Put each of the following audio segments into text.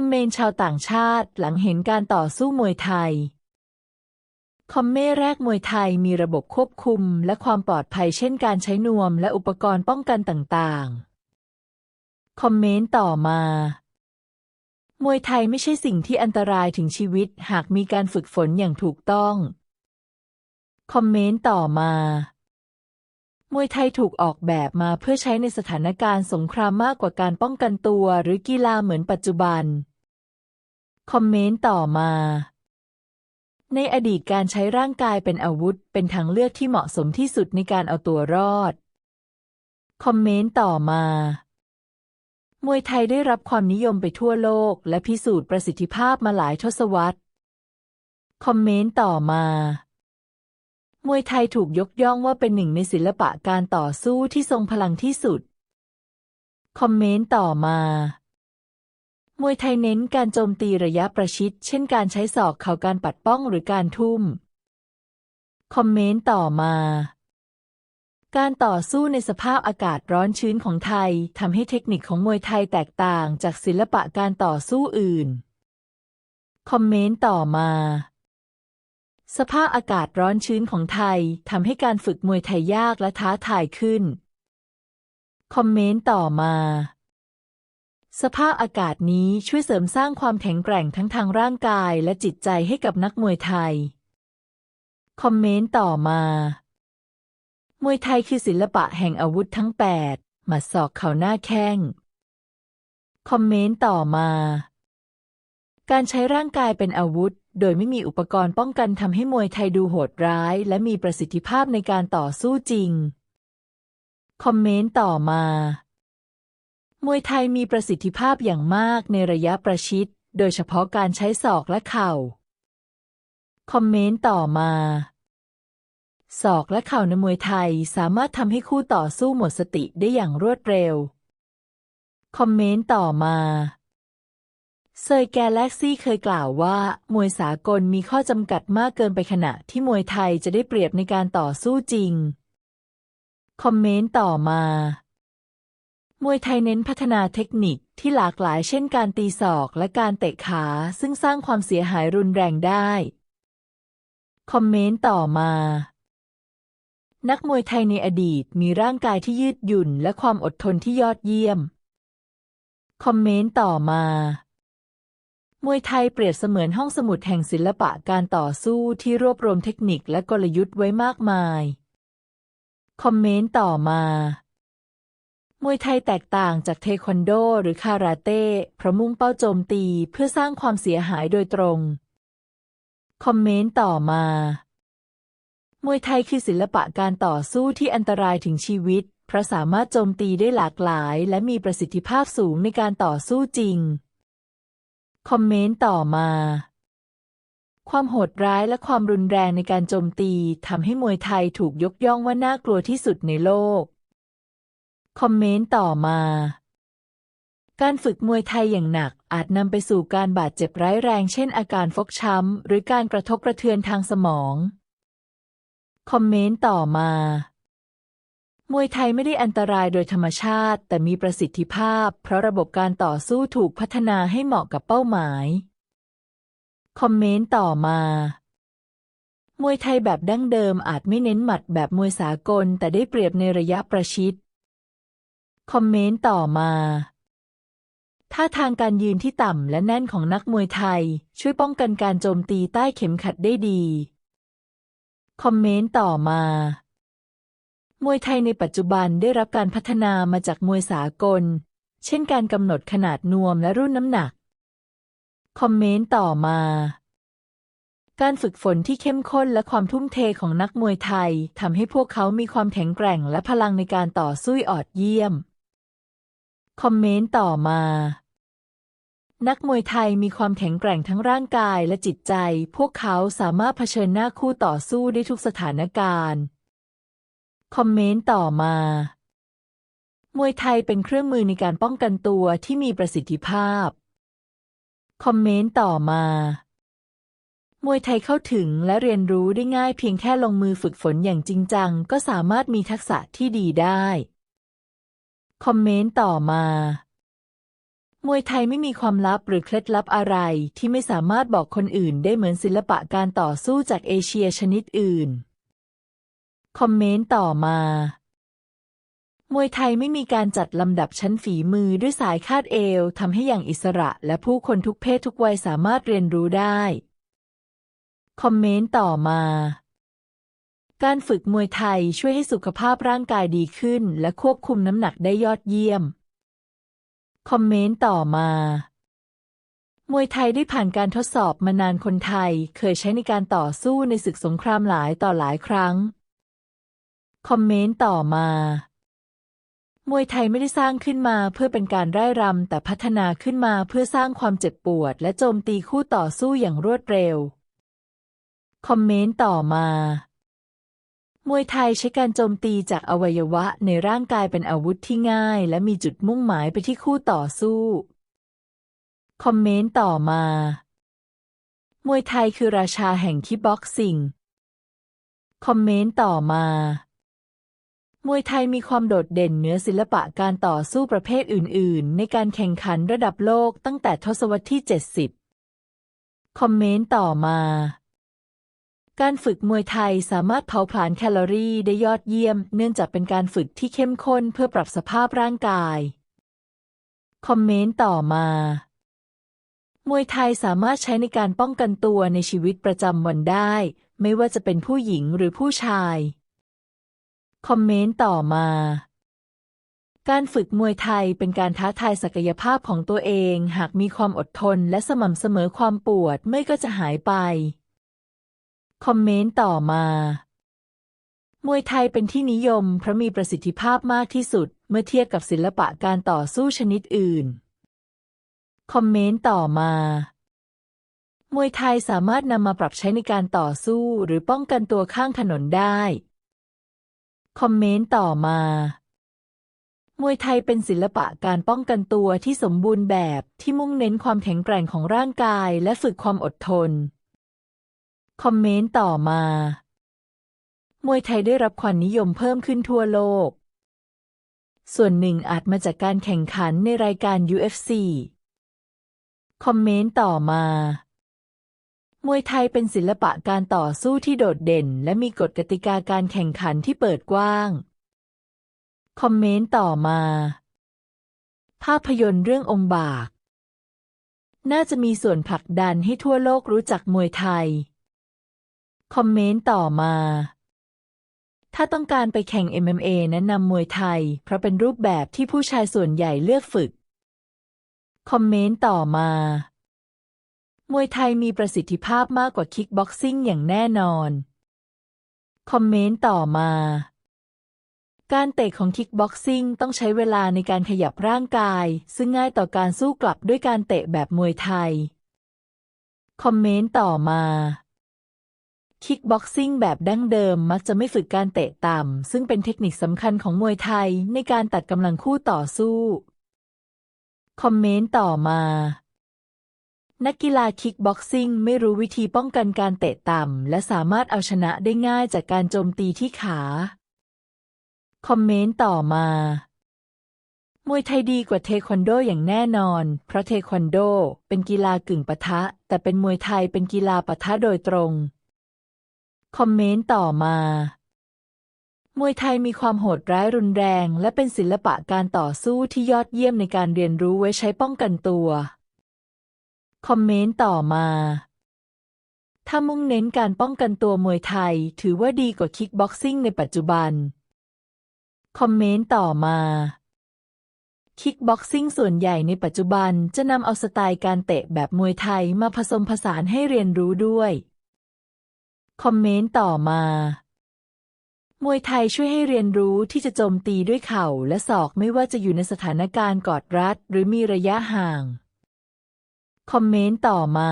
คอมเมนต์ชาวต่างชาติหลังเห็นการต่อสู้มวยไทย คอมเมแรกมวยไทยมีระบบควบคุมและความปลอดภัยเช่นการใช้นวมและอุปกรณ์ป้องกันต่างๆ คอมเมนต์ต่อมา มวยไทยไม่ใช่สิ่งที่อันตรายถึงชีวิตหากมีการฝึกฝนอย่างถูกต้อง คอมเมนต์ต่อมา มวยไทยถูกออกแบบมาเพื่อใช้ในสถานการณ์สงครามมากกว่าการป้องกันตัวหรือกีฬาเหมือนปัจจุบัน คอมเมนต์ต่อมา ในอดีตการใช้ร่างกายเป็นอาวุธ เป็นทางเลือกที่เหมาะสมที่สุดในการเอาตัวรอด คอมเมนต์ต่อมา มวยไทยได้รับความนิยมไปทั่วโลก และพิสูจน์ประสิทธิภาพมาหลายทศวรรษ คอมเมนต์ต่อมา มวยไทยถูกยกย่องว่าเป็นหนึ่งในศิลปะการต่อสู้ที่ทรงพลังที่สุด คอมเมนต์ต่อมา มวยไทยเน้นการโจมตีระยะประชิด เช่นการใช้ศอกเข่าการปัดป้องหรือการทุ่ม คอมเมนต์ต่อมา การต่อสู้ในสภาพอากาศร้อนชื้นของไทยทำให้เทคนิคของมวยไทยแตกต่างจากศิลปะการต่อสู้อื่น คอมเมนต์ต่อมา สภาพอากาศร้อนชื้นของไทยทำให้การฝึกมวยไทยยากและท้าทายขึ้น คอมเมนต์ต่อมา สภาพอากาศนี้ช่วยเสริมสร้างความแข็งแกร่งทั้งทางร่างกายและจิตใจให้กับนักมวยไทย คอมเมนต์ต่อมา มวยไทยคือศิลปะแห่งอาวุธทั้งแปดหมัดศอกเข่าหน้าแข้ง คอมเมนต์ต่อมา การใช้ร่างกายเป็นอาวุธ โดยไม่มีอุปกรณ์ป้องกันทำให้มวยไทยดูโหดร้าย และมีประสิทธิภาพในการต่อสู้จริง คอมเมนต์ต่อมา มวยไทยมีประสิทธิภาพอย่างมากในระยะประชิด โดยเฉพาะการใช้ศอกและเข่า คอมเมนต์ต่อมาศอกและเข่าในมวยไทยสามารถทำให้คู่ต่อสู้หมดสติได้อย่างรวดเร็ว คอมเมนต์ต่อมา เซอร์แกแล็กซี่เคยกล่าวว่า มวยสากลมีข้อจำกัดมากเกินไปขณะที่มวยไทยจะได้เปรียบในการต่อสู้จริง คอมเมนต์ต่อมา มวยไทยเน้นพัฒนาเทคนิคที่หลากหลายเช่นการตีศอกและการเตะขา ซึ่งสร้างความเสียหายรุนแรงได้ คอมเมนต์ต่อมา นักมวยไทยในอดีตมีร่างกายที่ยืดหยุ่นและความอดทนที่ยอดเยี่ยม คอมเมนต์ต่อมา มวยไทยเปรียบเสมือนห้องสมุดแห่งศิลปะการต่อสู้ที่รวบรวมเทคนิคและกลยุทธ์ไว้มากมาย คอมเมนต์ต่อมา มวยไทยแตกต่างจากเทควันโดหรือคาราเต้เพราะมุ่งเป้าโจมตีเพื่อสร้างความเสียหายโดยตรง คอมเมนต์ต่อมา มวยไทยคือศิลปะการต่อสู้ที่อันตรายถึงชีวิต เพราะสามารถโจมตีได้หลากหลาย และมีประสิทธิภาพสูงในการต่อสู้จริง คอมเมนต์ต่อมา ความโหดร้ายและความรุนแรงในการโจมตีทำให้มวยไทยถูกยกย่องว่าน่ากลัวที่สุดในโลก คอมเมนต์ต่อมา การฝึกมวยไทยอย่างหนักอาจนำไปสู่การบาดเจ็บร้ายแรง เช่น อาการฟกช้ำ หรือการกระทบกระเทือนทางสมอง คอมเมนต์ต่อมา มวยไทยไม่ได้อันตรายโดยธรรมชาติ แต่มีประสิทธิภาพ เพราะระบบการต่อสู้ถูกพัฒนาให้เหมาะกับเป้าหมาย คอมเมนต์ต่อมา มวยไทยแบบดั้งเดิมอาจไม่เน้นหมัดแบบมวยสากล แต่ได้เปรียบในระยะประชิด คอมเมนต์ต่อมาท่าทางการยืนที่ต่ำและแน่นของนักมวยไทย ช่วยป้องกันการโจมตีใต้เข็มขัดได้ดี คอมเมนต์ต่อมา มวยไทยในปัจจุบันได้รับการพัฒนามาจากมวยสากล เช่นการกำหนดขนาดนวมและรุ่นน้ำหนัก คอมเมนต์ต่อมา การฝึกฝนที่เข้มข้นและความทุ่มเทของนักมวยไทยทำให้พวกเขามีความแข็งแกร่งและพลังในการต่อสู้ออดเยี่ยม คอมเมนต์ต่อมานักมวยไทยมีความแข็งแกร่งทั้งร่างกายและจิตใจ พวกเขาสามารถเผชิญหน้าคู่ต่อสู้ได้ทุกสถานการณ์ คอมเมนต์ต่อมา มวยไทยเป็นเครื่องมือในการป้องกันตัวที่มีประสิทธิภาพ คอมเมนต์ต่อมา มวยไทยเข้าถึงและเรียนรู้ได้ง่ายเพียงแค่ลงมือฝึกฝนอย่างจริงจัง ก็สามารถมีทักษะที่ดีได้ คอมเมนต์ต่อมามวยไทยไม่มีความลับหรือเคล็ดลับอะไรที่ไม่สามารถบอกคนอื่นได้เหมือนศิลปะการต่อสู้จากเอเชียชนิดอื่น คอมเมนต์ต่อมา มวยไทยไม่มีการจัดลำดับชั้นฝีมือด้วยสายคาดเอวทำให้อย่างอิสระและผู้คนทุกเพศทุกวัยสามารถเรียนรู้ได้ คอมเมนต์ต่อมา การฝึกมวยไทยช่วยให้สุขภาพร่างกายดีขึ้น และควบคุมน้ำหนักได้ยอดเยี่ยม คอมเมนต์ต่อมามวยไทยได้ผ่านการทดสอบมานานคนไทย เคยใช้ในการต่อสู้ในศึกสงครามหลายต่อหลายครั้ง คอมเมนต์ต่อมามวยไทยไม่ได้สร้างขึ้นมาเพื่อเป็นการไร้รำแต่พัฒนาขึ้นมาเพื่อสร้างความเจ็บปวด และโจมตีคู่ต่อสู้อย่างรวดเร็ว คอมเมนต์ต่อมามวยไทยใช้การโจมตีจากอวัยวะในร่างกายเป็นอาวุธที่ง่าย และมีจุดมุ่งหมายไปที่คู่ต่อสู้ คอมเมนต์ต่อมา มวยไทยคือราชาแห่งคิกบ็อกซิ่ง คอมเมนต์ต่อมา มวยไทยมีความโดดเด่นเหนือศิลปะการต่อสู้ประเภทอื่น ๆ ในการแข่งขันระดับโลกตั้งแต่ทศวรรษที่ 70 คอมเมนต์ต่อมา การฝึกมวยไทยสามารถเผาผลาญแคลอรี่ได้ยอดเยี่ยม เนื่องจากเป็นการฝึกที่เข้มข้นเพื่อปรับสภาพร่างกาย คอมเมนต์ต่อมามวยไทยสามารถใช้ในการป้องกันตัวในชีวิตประจำวันได้ ไม่ว่าจะเป็นผู้หญิงหรือผู้ชาย คอมเมนต์ต่อมา การฝึกมวยไทยเป็นการท้าทายศักยภาพของตัวเอง หากมีความอดทนและสม่ำเสมอความปวดไม่ก็จะหายไป คอมเมนต์ต่อมา มวยไทยเป็นที่นิยมเพราะมีประสิทธิภาพมากที่สุด เมื่อเทียบกับศิลปะการต่อสู้ชนิดอื่น คอมเมนต์ต่อมามวยไทยสามารถนำมาปรับใช้ในการต่อสู้หรือป้องกันตัวข้างถนนได้ คอมเมนต์ต่อมา มวยไทยเป็นศิลปะการป้องกันตัวที่สมบูรณ์แบบที่มุ่งเน้นความแข็งแกร่งของร่างกายและฝึกความอดทน คอมเมนต์ต่อมา มวยไทยได้รับความนิยมเพิ่มขึ้นทั่วโลก ส่วนหนึ่งอาจมาจากการแข่งขันในรายการ UFC คอมเมนต์ต่อมา มวยไทยเป็นศิลปะการต่อสู้ที่โดดเด่น และมีกฎกติกาการแข่งขันที่เปิดกว้าง คอมเมนต์ต่อมา ภาพยนตร์เรื่ององค์บาก น่าจะมีส่วนผลักดันให้ทั่วโลกรู้จักมวยไทย คอมเมนต์ต่อมา ถ้าต้องการไปแข่ง MMA แนะนำมวยไทย เพราะเป็นรูปแบบที่ผู้ชายส่วนใหญ่เลือกฝึก คอมเมนต์ต่อมา มวยไทยมีประสิทธิภาพมากกว่าคิกบ็อกซิ่งอย่างแน่นอน คอมเมนต์ต่อมา การเตะของคิกบ็อกซิ่งต้องใช้เวลาในการขยับร่างกาย ซึ่งง่ายต่อการสู้กลับด้วยการเตะแบบมวยไทย คอมเมนต์ต่อมาคิกบ็อกซิ่งแบบดั้งเดิมมักจะไม่ฝึกการเตะต่ำ ซึ่งเป็นเทคนิคสำคัญของมวยไทยในการตัดกำลังคู่ต่อสู้ คอมเมนต์ต่อมา นักกีฬาคิกบ็อกซิ่งไม่รู้วิธีป้องกันการเตะต่ำ และสามารถเอาชนะได้ง่ายจากการโจมตีที่ขา คอมเมนต์ต่อมา มวยไทยดีกว่าเทควันโดอย่างแน่นอน เพราะเทควันโดเป็นกีฬากึ่งปะทะ แต่เป็นมวยไทยเป็นกีฬาปะทะโดยตรง คอมเมนต์ต่อมามวยไทยมีความโหดร้ายรุนแรง และเป็นศิลปะการต่อสู้ที่ยอดเยี่ยมในการเรียนรู้ไว้ใช้ป้องกันตัว คอมเมนต์ต่อมา ถ้ามุ่งเน้นการป้องกันตัวมวยไทย ถือว่าดีกว่าคิกบ็อกซิ่งในปัจจุบัน คอมเมนต์ต่อมา คิกบ็อกซิ่งส่วนใหญ่ในปัจจุบันจะนำเอาสไตล์การเตะแบบมวยไทยมาผสมผสานให้เรียนรู้ด้วย คอมเมนต์ต่อมามวยไทยช่วยให้เรียนรู้ที่จะโจมตีด้วยเข่าและศอกไม่ว่าจะอยู่ในสถานการณ์กอดรัดหรือมีระยะห่าง คอมเมนต์ต่อมา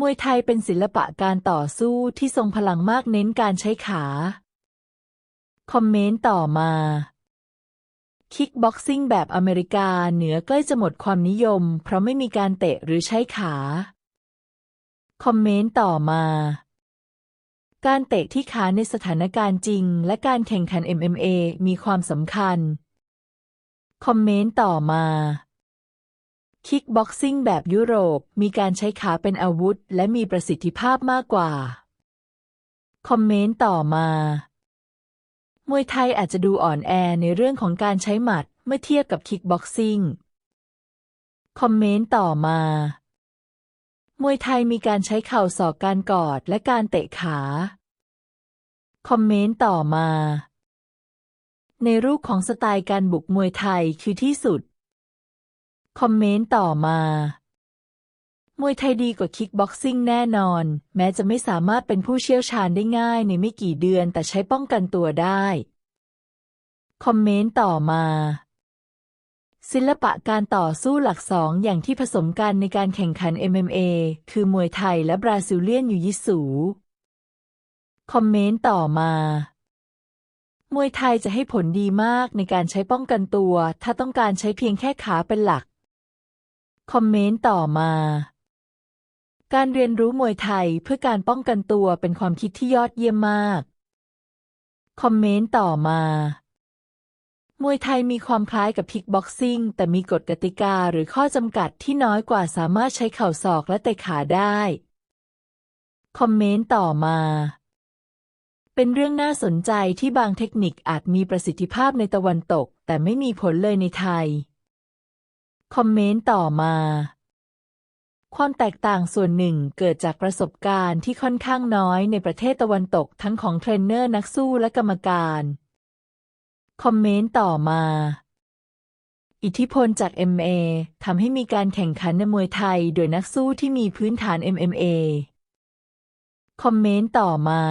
มวยไทยเป็นศิลปะการต่อสู้ที่ทรงพลังมากเน้นการใช้ขา คอมเมนต์ต่อมา คิกบ็อกซิ่งแบบอเมริกาเหนือใกล้จะหมดความนิยม เพราะไม่มีการเตะหรือใช้ขา คอมเมนต์ต่อมาการเตะที่ขาในสถานการณ์จริง และการแข่งขัน MMA มีความสำคัญ คอมเมนต์ต่อมา คิกบ็อกซิ่งแบบยุโรปมีการใช้ขาเป็นอาวุธ และมีประสิทธิภาพมากกว่า คอมเมนต์ต่อมา มวยไทยอาจจะดูอ่อนแอในเรื่องของการใช้หมัดเมื่อเทียบกับคิกบ็อกซิ่ง คอมเมนต์ต่อมา มวยไทยมีการใช้เข่าศอกการกอดและการเตะขา คอมเมนต์ต่อมา ในรูปของสไตล์การบุกมวยไทยคือที่สุด คอมเมนต์ต่อมา มวยไทยดีกว่าคิกบ็อกซิ่งแน่นอน แม้จะไม่สามารถเป็นผู้เชี่ยวชาญได้ง่ายในไม่กี่เดือนแต่ใช้ป้องกันตัวได้ คอมเมนต์ต่อมา ศิลปะการต่อสู้หลักสองอย่างที่ผสมกันในการแข่งขัน MMA คือมวยไทยและบราซิลเลียนยูยิสู คอมเมนต์ต่อมามวยไทยจะให้ผลดีมากในการใช้ป้องกันตัว ถ้าต้องการใช้เพียงแค่ขาเป็นหลัก คอมเมนต์ต่อมา การเรียนรู้มวยไทยเพื่อการป้องกันตัวเป็นความคิดที่ยอดเยี่ยมมาก คอมเมนต์ต่อมา มวยไทยมีความคล้ายกับคิกบ็อกซิ่งแต่มีกฎกติกาหรือข้อจำกัดที่น้อยกว่าสามารถใช้เข่าศอกและเตะขาได้ คอมเมนต์ต่อมาเป็นเรื่องน่าสนใจที่บางเทคนิคอาจมีประสิทธิภาพในตะวันตก แต่ไม่มีผลเลยในไทย คอมเมนต์ต่อมา ความแตกต่างส่วนหนึ่งเกิดจากประสบการณ์ที่ค่อนข้างน้อยในประเทศตะวันตกทั้งของเทรนเนอร์นักสู้และกรรมการ คอมเมนต์ต่อมา อิทธิพลจาก MA ทำให้มีการแข่งขันในมวยไทยโดยนักสู้ที่มีพื้นฐาน MMA คอมเมนต์ต่อมา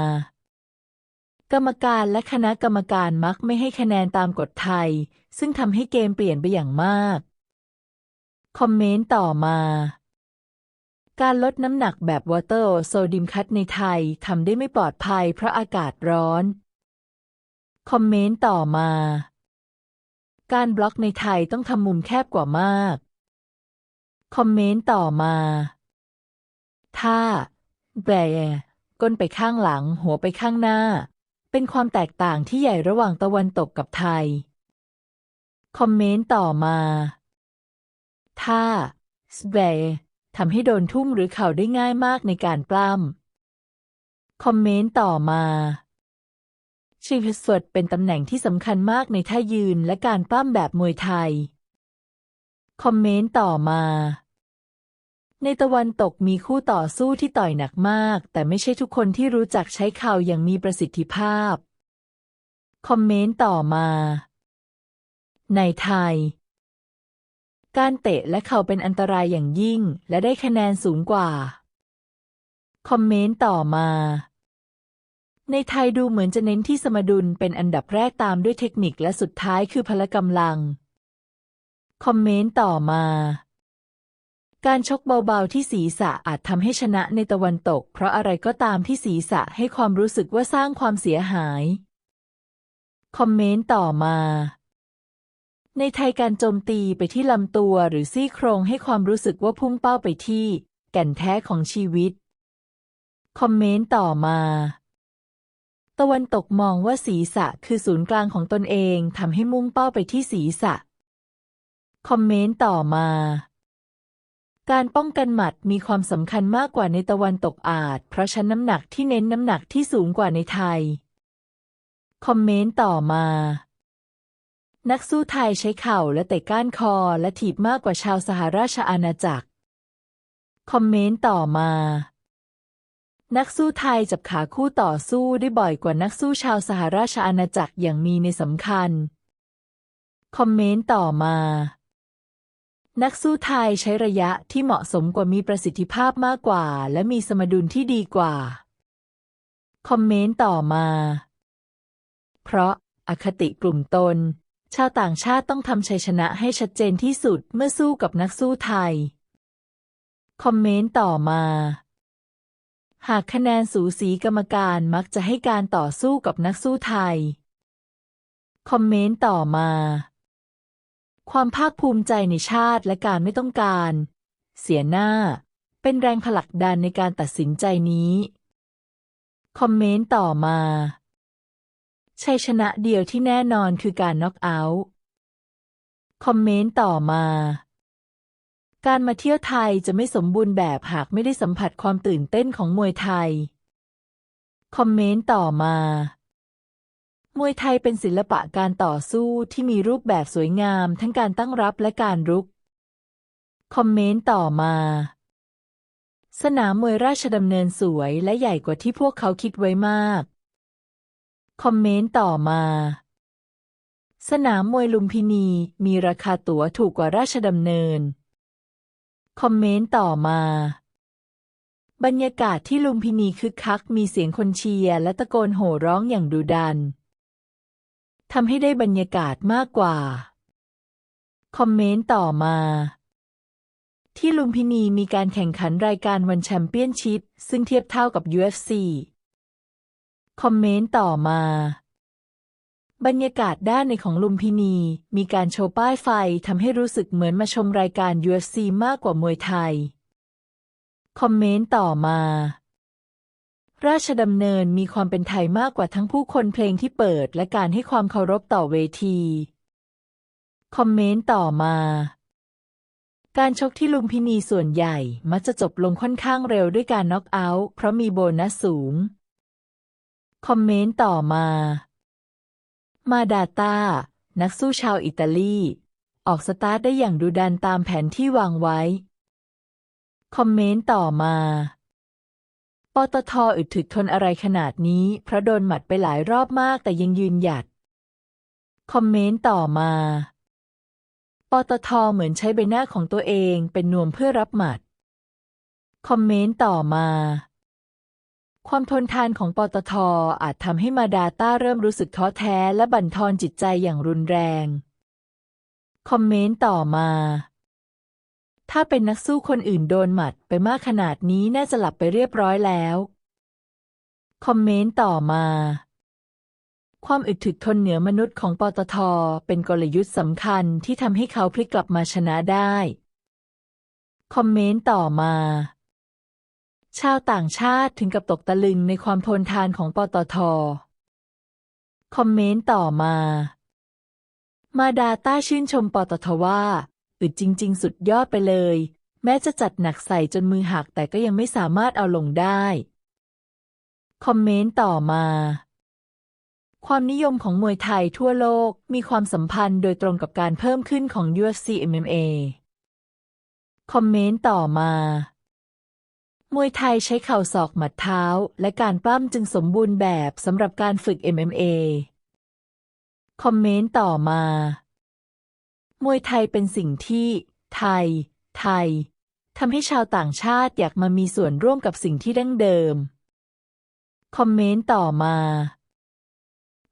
กรรมการและคณะกรรมการมักไม่ให้คะแนนตามกฎไทย ซึ่งทำให้เกมเปลี่ยนไปอย่างมาก คอมเมนต์ต่อมา การลดน้ำหนักแบบวอเตอร์โซดิมคัตในไทยทำได้ไม่ปลอดภัยเพราะอากาศร้อน คอมเมนต์ต่อมา การบล็อกในไทยต้องทำมุมแคบกว่ามาก คอมเมนต์ต่อมา ถ้าแบก้นไปข้างหลัง หัวไปข้างหน้า เป็นความแตกต่างที่ใหญ่ระหว่างตะวันตกกับไทย คอมเมนต์ต่อมา ถ้าสเบทำให้โดนทุ่มหรือเข่าได้ง่ายมากในการปล้ำ คอมเมนต์ต่อมาชีพสวดเป็นตำแหน่งที่สำคัญมากในท่ายืนและการปล้ำแบบมวยไทย คอมเมนต์ต่อมา ในตะวันตกมีคู่ต่อสู้ที่ต่อยหนักมาก แต่ไม่ใช่ทุกคนที่รู้จักใช้เข่าอย่างมีประสิทธิภาพ คอมเมนต์ต่อมา ในไทย การเตะและเข่าเป็นอันตรายอย่างยิ่ง และได้คะแนนสูงกว่า คอมเมนต์ต่อมา ในไทยดูเหมือนจะเน้นที่สมดุลเป็นอันดับแรกตามด้วยเทคนิคและสุดท้ายคือพละกำลัง คอมเมนต์ต่อมา การชกเบาๆที่ศีรษะอาจทำให้ชนะในตะวันตก เพราะอะไรก็ตามที่ศีรษะให้ความรู้สึกว่าสร้างความเสียหาย คอมเมนต์ต่อมา ในไทยการโจมตีไปที่ลำตัวหรือซี่โครงให้ความรู้สึกว่าพุ่งเป้าไปที่ แก่นแท้ของชีวิต คอมเมนต์ต่อมา ตะวันตกมองว่าศีรษะคือศูนย์กลางของตนเองทำให้มุ่งเป้าไปที่ศีรษะ คอมเมนต์ต่อมา การป้องกันหมัดมีความสำคัญมากกว่าในตะวันตกอาจ เพราะชั้นน้ำหนักที่เน้นน้ำหนักที่สูงกว่าในไทย คอมเมนต์ต่อมา นักสู้ไทยใช้เข่าและเตะก้านคอและถีบมากกว่าชาวสหราชอาณาจักร คอมเมนต์ต่อมา นักสู้ไทยจับขาคู่ต่อสู้ได้บ่อยกว่านักสู้ชาวสหราชอาณาจักรอย่างมีในสำคัญ คอมเมนต์ต่อมา นักสู้ไทยใช้ระยะที่เหมาะสมกว่ามีประสิทธิภาพมากกว่า และมีสมดุลที่ดีกว่า คอมเมนต์ต่อมา เพราะอคติกลุ่มตน ชาวต่างชาติต้องทำชัยชนะให้ชัดเจนที่สุดเมื่อสู้กับนักสู้ไทย คอมเมนต์ต่อมา หากคะแนนสูสีกรรมการมักจะให้การต่อสู้กับนักสู้ไทย คอมเมนต์ต่อมา ความภาคภูมิใจในชาติและการไม่ต้องการ เสียหน้า เป็นแรงผลักดันในการตัดสินใจนี้ คอมเมนต์ต่อมา ชัยชนะเดียวที่แน่นอนคือการน็อกเอาท์คอมเมนต์ต่อมา การมาเที่ยวไทยจะไม่สมบูรณ์แบบหากไม่ได้สัมผัสความตื่นเต้นของมวยไทย คอมเมนต์ต่อมา มวยไทยเป็นศิลปะการต่อสู้ที่มีรูปแบบสวยงามทั้งการตั้งรับและการรุก คอมเมนต์ต่อมา สนามมวยราชดำเนินสวยและใหญ่กว่าที่พวกเขาคิดไว้มาก คอมเมนต์ต่อมา สนามมวยลุมพินีมีราคาตั๋วถูกกว่าราชดำเนิน คอมเมนต์ต่อมา บรรยากาศที่ลุมพินีคึกคักมีเสียงคนเชียร์และตะโกนโห่ร้องอย่างดุดันทำให้ได้บรรยากาศมากกว่า คอมเมนต์ต่อมา ที่ลุมพินีมีการแข่งขันรายการวันแชมเปี้ยนชิพซึ่งเทียบเท่ากับ UFC คอมเมนต์ต่อมา บรรยากาศด้านในของลุมพินี มีการโชว์ป้ายไฟทำให้รู้สึกเหมือนมาชมรายการ UFC มากกว่ามวยไทย คอมเมนต์ต่อมา ราชดำเนินมีความเป็นไทยมากกว่าทั้งผู้คนเพลงที่เปิดและการให้ความเคารพต่อเวที คอมเมนต์ต่อมาการชกที่ลุมพินีส่วนใหญ่มักจะจบลงค่อนข้างเร็วด้วยการน็อกเอาท์เพราะมีโบนัสสูง คอมเมนต์ต่อมา มาดาตานักสู้ชาวอิตาลี ออกสตาร์ทได้อย่างดุดันตามแผนที่วางไว้ คอมเมนต์ต่อมา ปตทอึดถึกทนอะไรขนาดนี้ เพราะโดนหมัดไปหลายรอบมากแต่ยังยืนหยัด คอมเมนต์ต่อมา ปตทเหมือนใช้ใบหน้าของตัวเองเป็นนวมเพื่อรับหมัด คอมเมนต์ต่อมา ความทนทานของปตทอาจทำให้มาดาต้าเริ่มรู้สึกท้อแท้และบั่นทอนจิตใจอย่างรุนแรง คอมเมนต์ต่อมา ถ้าเป็นนักสู้คนอื่นโดนหมัดไปมากขนาดนี้น่าจะหลับไปเรียบร้อยแล้ว คอมเมนต์ต่อมา ความอึดถึกทนเหนือมนุษย์ของปตทเป็นกลยุทธ์สำคัญที่ทำให้เขาพลิกกลับมาชนะได้ คอมเมนต์ต่อมา ชาวต่างชาติถึงกับตกตะลึงในความทนทานของปตท คอมเมนต์ต่อมา มาดาต้าชื่นชมปตทว่าอึดจริง ๆ สุดยอดไปเลย แม้จะจัดหนักใส่จนมือหักแต่ก็ยังไม่สามารถเอาลงได้ คอมเมนต์ต่อมา ความนิยมของมวยไทยทั่วโลกมีความสัมพันธ์โดยตรงกับการเพิ่มขึ้นของ UFC MMA คอมเมนต์ต่อมา มวยไทยใช้เข่าศอกหมัดเท้า และการปล้ำจึงสมบูรณ์แบบสำหรับการฝึก MMA คอมเมนต์ต่อมา มวยไทยเป็นสิ่งที่ ไทย ไทยทำให้ชาวต่างชาติอยากมามีส่วนร่วมกับสิ่งที่ดั้งเดิม คอมเมนต์ต่อมา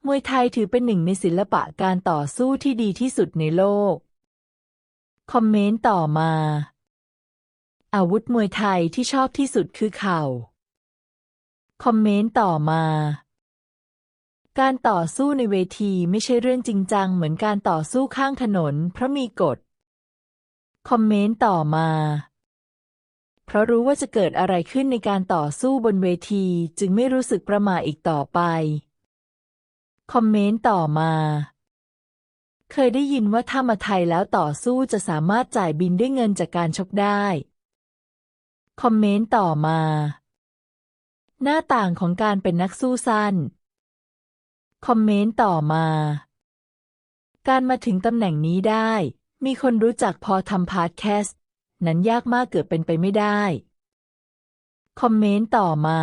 มวยไทยถือเป็นหนึ่งในศิลปะการต่อสู้ที่ดีที่สุดในโลก คอมเมนต์ต่อมา อาวุธมวยไทยที่ชอบที่สุดคือเข่า คอมเมนต์ต่อมา การต่อสู้ในเวทีไม่ใช่เรื่องจริงจังเหมือนการต่อสู้ข้างถนน เพราะมีกฎ คอมเมนต์ต่อมา เพราะรู้ว่าจะเกิดอะไรขึ้นในการต่อสู้บนเวทีจึงไม่รู้สึกประมาอีกต่อไป คอมเมนต์ต่อมาเคยได้ยินว่าถ้ามาไทยแล้วต่อสู้จะสามารถจ่ายบินด้วยเงินจากการชกได้ คอมเมนต์ต่อมา หน้าต่างของการเป็นนักสู้สั้น คอมเมนต์ต่อมา การมาถึงตำแหน่งนี้ได้ มีคนรู้จักพอทำพาร์ทแคสต์นั้นยากมากเกือบเป็นไปไม่ได้ คอมเมนต์ต่อมา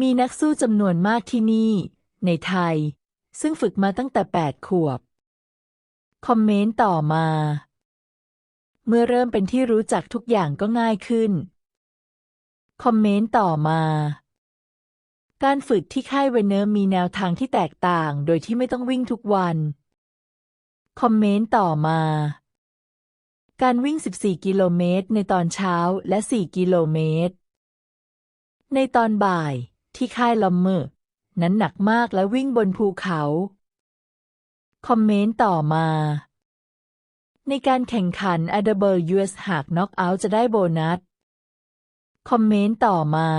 มีนักสู้จำนวนมากที่นี่ ในไทย ซึ่งฝึกมาตั้งแต่ 8 ขวบ คอมเมนต์ต่อมา เมื่อเริ่มเป็นที่รู้จักทุกอย่างก็ง่ายขึ้น คอมเมนต์ต่อมา การฝึกที่ค่ายเวเนอร์มีแนวทางที่แตกต่าง โดยที่ไม่ต้องวิ่งทุกวัน คอมเมนต์ต่อมา การวิ่ง 14 กิโลเมตรในตอนเช้าและ 4 กิโลเมตร ในตอนบ่ายที่ค่ายลอมเมอร์นั้นหนักมากและวิ่งบนภูเขา คอมเมนต์ต่อมา ในการแข่งขัน a d b u s หากน็อกเอาท์จะได้โบนัส คอมเมนต์ต่อมา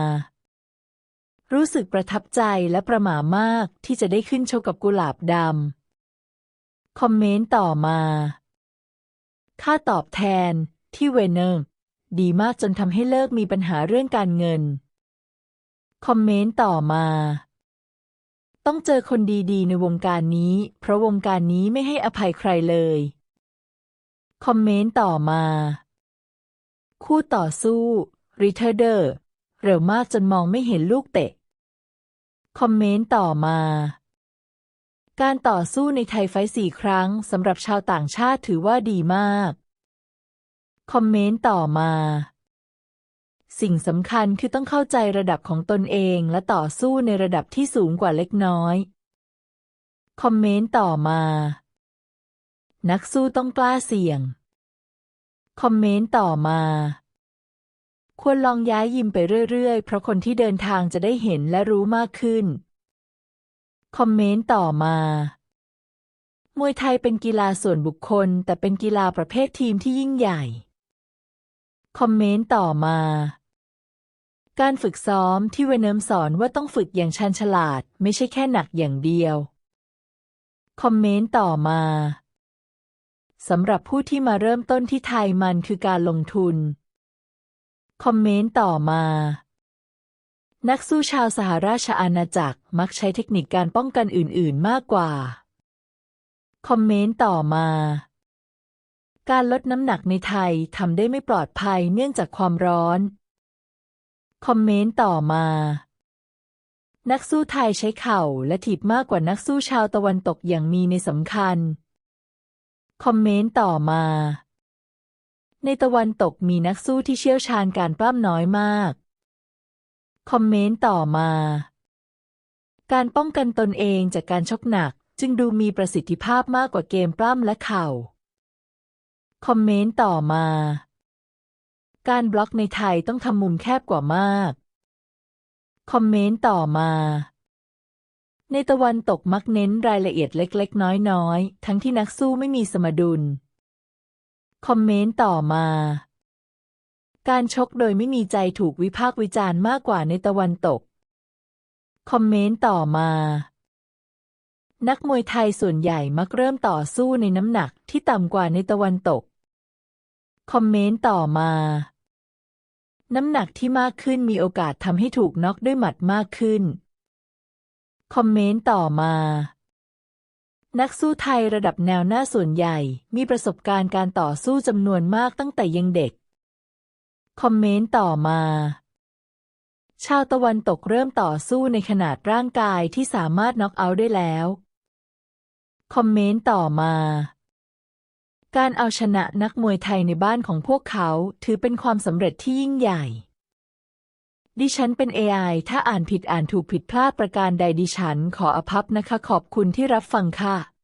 รู้สึกประทับใจและประหม่ามากที่จะได้ขึ้นโชกกับกุหลาบดำ คอมเมนต์ต่อมา ค่าตอบแทนที่เวเนอร์ดีมากจนทำให้เลิกมีปัญหาเรื่องการเงิน คอมเมนต์ต่อมา ต้องเจอคนดีๆ ในวงการนี้ เพราะวงการนี้ไม่ให้อภัยใครเลย คอมเมนต์ต่อมา คู่ต่อสู้ริเทอร์เดอร์เร็วมากจนมองไม่เห็นลูกเตะ คอมเมนต์ต่อมา การต่อสู้ในไทยไฟสี่ครั้งสำหรับชาวต่างชาติถือว่าดีมาก คอมเมนต์ต่อมา สิ่งสำคัญคือต้องเข้าใจระดับของตนเองและต่อสู้ในระดับที่สูงกว่าเล็กน้อย คอมเมนต์ต่อมา นักสู้ต้องกล้าเสี่ยง คอมเมนต์ต่อมา ควรลองย้ายยิมไปเรื่อยๆ เพราะคนที่เดินทางจะได้เห็นและรู้มากขึ้น คอมเมนต์ต่อมา มวยไทยเป็นกีฬาส่วนบุคคล แต่เป็นกีฬาประเภททีมที่ยิ่งใหญ่ คอมเมนต์ต่อมาการฝึกซ้อมที่เวเนิมสอนว่าต้องฝึกอย่างชันฉลาด ไม่ใช่แค่หนักอย่างเดียว คอมเมนต์ต่อมา สำหรับผู้ที่มาเริ่มต้นที่ไทยมันคือการลงทุน คอมเมนต์ต่อมา นักสู้ชาวสหราชอาณาจักรมักใช้เทคนิคการป้องกันอื่น ๆ มากกว่า คอมเมนต์ต่อมา การลดน้ำหนักในไทยทำได้ไม่ปลอดภัยเนื่องจากความร้อน คอมเมนต์ต่อมานักสู้ไทยใช้เข่าและถีบมากกว่านักสู้ชาวตะวันตกอย่างมีในสำคัญ คอมเมนต์ต่อมา ในตะวันตกมีนักสู้ที่เชี่ยวชาญการปล้ำน้อยมาก คอมเมนต์ต่อมา การป้องกันตนเองจากการชกหนักจึงดูมีประสิทธิภาพมากกว่าเกมปล้ำและเข่า คอมเมนต์ต่อมา การบล็อกในไทยต้องทำมุมแคบกว่ามาก คอมเมนต์ต่อมา ในตะวันตกมักเน้นรายละเอียดเล็กๆ น้อยๆ ทั้งที่นักสู้ไม่มีสมดุล คอมเมนต์ต่อมา การชกโดยไม่มีใจถูกวิพากษ์วิจารณ์มากกว่าในตะวันตก คอมเมนต์ต่อมา นักมวยไทยส่วนใหญ่มักเริ่มต่อสู้ในน้ำหนักที่ต่ำกว่าในตะวันตก คอมเมนต์ต่อมา น้ำหนักที่มากขึ้นมีโอกาสทำให้ถูกน็อกด้วยหมัดมากขึ้น คอมเมนต์ต่อมา นักสู้ไทยระดับแนวหน้าส่วนใหญ่มีประสบการณ์การต่อสู้จำนวนมากตั้งแต่ยังเด็ก คอมเมนต์ต่อมา ชาวตะวันตกเริ่มต่อสู้ในขนาดร่างกายที่สามารถน็อกเอาท์ได้แล้ว คอมเมนต์ต่อมาการเอาชนะนักมวยไทยในบ้านของพวกเขาถือเป็นความสำเร็จที่ยิ่งใหญ่ ดิฉันเป็น AI ถ้าอ่านผิดอ่านถูกผิดพลาดประการใดดิฉันขออภัพนะคะ ขอบคุณที่รับฟังค่ะ